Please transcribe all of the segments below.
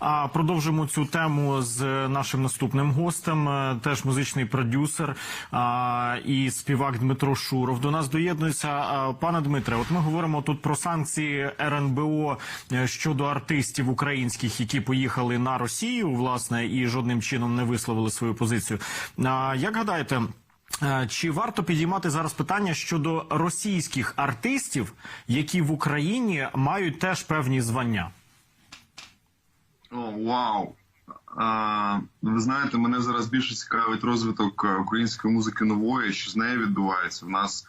А продовжимо цю тему з нашим наступним гостем, е, теж музичний продюсер а, і співак Дмитро Шуров. До нас доєднується пане Дмитре. От ми говоримо тут про санкції РНБО е, щодо артистів українських, які поїхали на Росію, власне, і жодним чином не висловили свою позицію. А, як гадаєте? Е, Чи варто підіймати зараз питання щодо російських артистів, які в Україні мають теж певні звання? О, вау. А, ви знаєте, мене зараз більше цікавить розвиток е, української музики нової, що з нею відбувається. У нас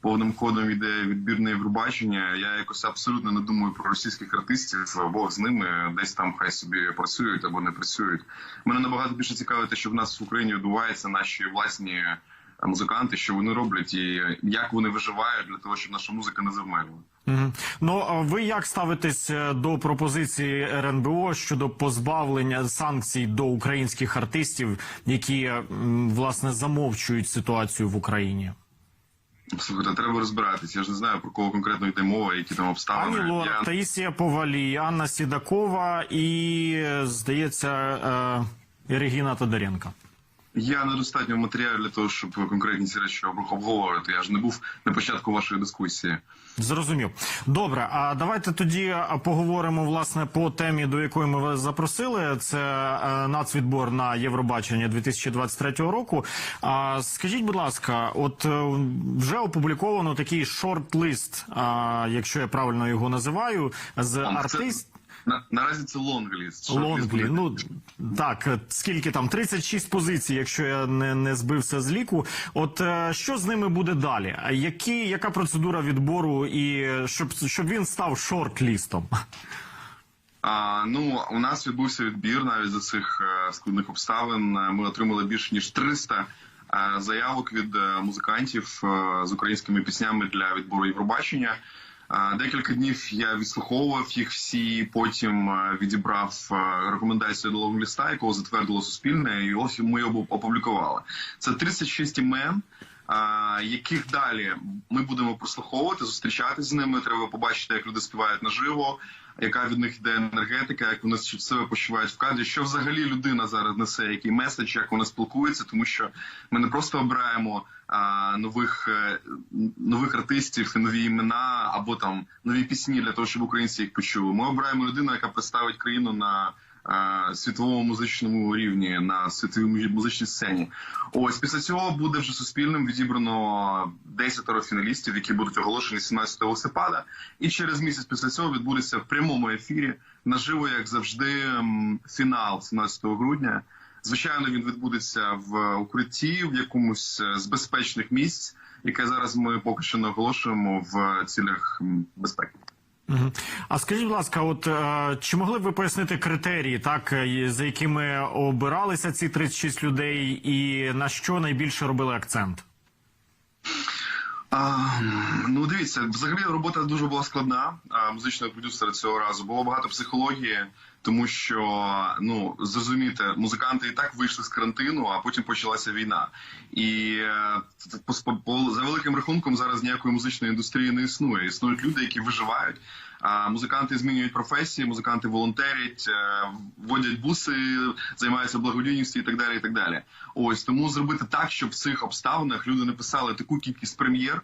повним ходом йде відбірне Євробачення. Я якось абсолютно не думаю про російських артистів. Бог з ними десь там хай собі працюють або не працюють. Мене набагато більше цікавить те, що в нас в Україні відбувається наші власні музиканти, що вони роблять, і як вони виживають для того, щоб наша музика не завмерла. Ну а ви як ставитесь е, до пропозиції РНБО щодо позбавлення санкцій до українських артистів, які власне замовчують ситуацію в Україні? Слухайте, треба розбиратись. Я ж не знаю про кого конкретно йде мова, які там обставини. Ані Лор, Я- Таїсія Повалій, Анна Сідакова і, е, здається, е, Регіна Тодоренко. Я недостатньо матеріалу для того, щоб конкретні ці речі об- обговорювати. Я ж не був на початку вашої дискусії. Зрозумів. Добре, а давайте тоді поговоримо власне по темі, до якої ми вас запросили. Це е, нацвідбор на Євробачення 2023 року. А скажіть, будь ласка, от е, вже опубліковано такий шорт-лист, якщо я правильно його називаю, з артист. На, наразі це лонгліст. Лонглі, ну так, е, скільки там 36 позицій, якщо я не, не збився з ліку. От е, що з ними буде далі? А Які, яка процедура відбору, і щоб, щоб він став шорт-лістом? А, ну, у нас відбувся відбір навіть за цих е, складних обставин. Ми отримали більше ніж 300 е, заявок від музикантів з українськими піснями для відбору Євробачення. Декілька днів я відслуховував їх всі, потім е, відібрав е, рекомендацію до лонгліста, якого затвердило суспільне, і ось ми його опублікували. Це 36 імен. Яких далі ми будемо прослуховувати, зустрічатися з ними. Треба побачити, як люди співають наживо, яка від них йде енергетика, як вони себе почувають в кадрі. Що взагалі людина зараз несе, який меседж, як вона спілкується, тому що ми не просто обираємо а, нових е, нових артистів, нові імена або там нові пісні для того, щоб українці їх почули. Ми обираємо людину, яка представить країну на світовому музичному рівні на світовій музичній сцені. Ось після цього буде вже суспільним відібрано 10 фіналістів, які будуть оголошені 17 листопада. І через місяць після цього відбудеться в прямому ефірі наживо, як завжди, фінал 17 грудня. Звичайно, він відбудеться в укритті в якомусь е, з безпечних місць, яке зараз ми поки що не оголошуємо в цілях безпеки. А скажіть, будь ласка, от е, чи могли б ви пояснити критерії, так е, за якими обиралися ці 36 людей, і на що найбільше робили акцент? А, ну, дивіться, взагалі робота дуже була складна. А, музичного продюсера цього разу було багато психології, тому що ну зрозумієте, музиканти і так вийшли з карантину, а потім почалася війна. І е, по, по, за великим рахунком зараз ніякої музичної індустрії не існує. Існують люди, які виживають. Музиканти змінюють професії, музиканти волонтерять, е, водять буси, займаються благодійністю і так далі. І так далі. Ось тому зробити так, щоб в цих обставинах люди написали таку кількість прем'єр.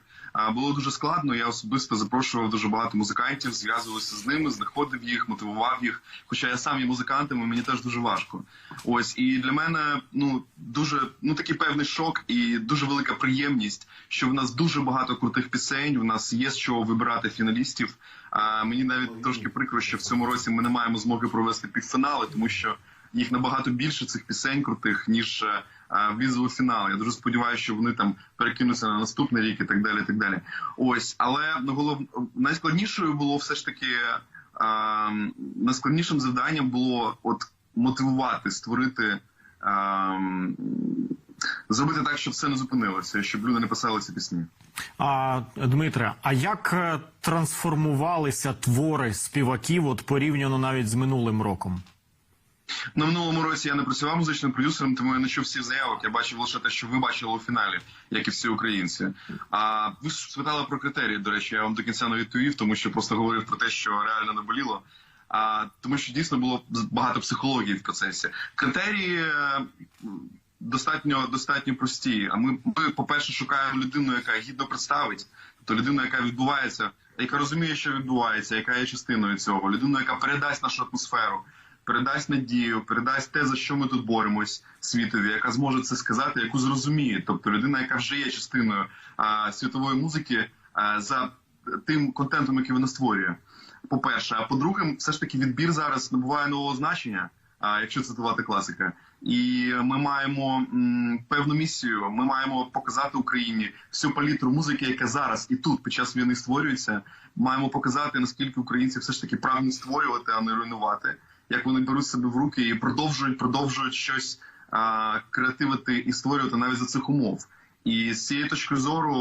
Було дуже складно. Я особисто запрошував дуже багато музикантів, зв'язувався з ними, знаходив їх, мотивував їх. Хоча я сам є музикантом, і мені теж дуже важко. Ось і для мене ну дуже ну такий певний шок і дуже велика приємність, що в нас дуже багато крутих пісень. В нас є з чого вибирати фіналістів. А мені навіть трошки прикро, що в цьому році ми не маємо змоги провести півфінали, тому що їх набагато більше цих пісень крутих, ніж е, візовий фінал. Я дуже сподіваюся, що вони там перекинуться на наступний рік і так далі. І так далі. Ось, але ну, голов... найскладнішою було все ж таки е, найскладнішим завданням було от мотивувати, створити. е, Зробити так, щоб все не зупинилося, щоб люди не писали ці пісні. А Дмитре, а як е, трансформувалися твори співаків от порівняно навіть з минулим роком? На минулому році я не працював музичним продюсером, тому я не чув всіх заявок. Я бачив лише те, що ви бачили у фіналі, як і всі українці. А ви спитали про критерії. До речі, я вам до кінця не відповів, тому що просто говорив про те, що реально наболіло. А, тому що дійсно було багато психології в процесі. Критерії е, достатньо достатньо прості. А ми, ми по-перше, шукаємо людину, яка гідно представить, тобто людину, яка відбувається, яка розуміє, що відбувається, яка є частиною цього, людину, яка передасть нашу атмосферу, передасть надію, передасть те, за що ми тут боремось світові, яка зможе це сказати, яку зрозуміє. Тобто людина, яка вже є частиною а, світової музики а, за тим контентом, який вона створює. По-перше, а по-друге, все ж таки відбір зараз набуває нового значення, а, якщо цитувати класика. І ми маємо м, певну місію. Ми маємо показати Україні всю палітру музики, яка зараз і тут під час війни створюється. Маємо показати наскільки українці все ж таки прагнуть створювати, а не руйнувати. Як вони беруть себе в руки і продовжують, продовжують щось а, креативити і створювати навіть за цих умов. І з цієї точки зору,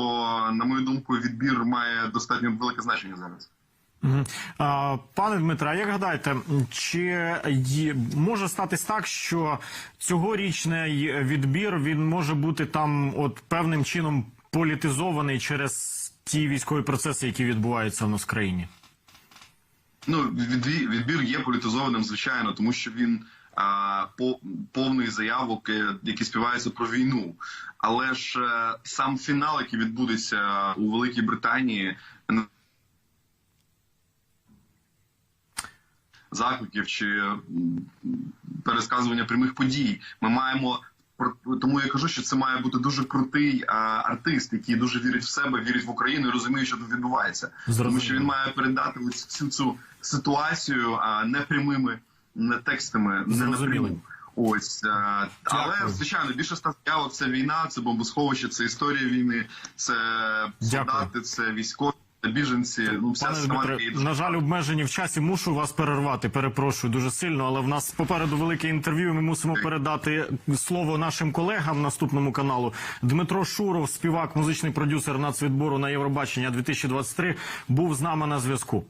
на мою думку, відбір має достатньо велике значення зараз. Пане Дмитре, а як гадаєте, чи може статись так, що цьогорічний відбір він може бути там от певним чином політизований через ті військові процеси, які відбуваються в нас в країні? Ну, відбір є політизованим, звичайно, тому що він а, по, повний заявок, е, які співаються про війну. Але ж е, сам фінал, який відбудеться у Великій Британії, закликів чи пересказування прямих подій, ми маємо. Тому я кажу, що це має бути дуже крутий а, артист, який дуже вірить в себе, вірить в Україну і розуміє, що тут відбувається. Тому що він має передати ось всю цю ситуацію а, не прямими не текстами, не Зрозуміло. напряму. Ось е, але звичайно більше ста це війна, це бомбосховище, це історія війни, це солдати, це військові, біженці. Ну вся Пане Дмитре, на жаль, обмежені в часі. Мушу вас перервати. Перепрошую дуже сильно, але в нас попереду велике інтерв'ю. Ми мусимо передати слово нашим колегам наступному каналу. Дмитро Шуров, співак, музичний продюсер нацвідбору на Євробачення 2023, був з нами на зв'язку.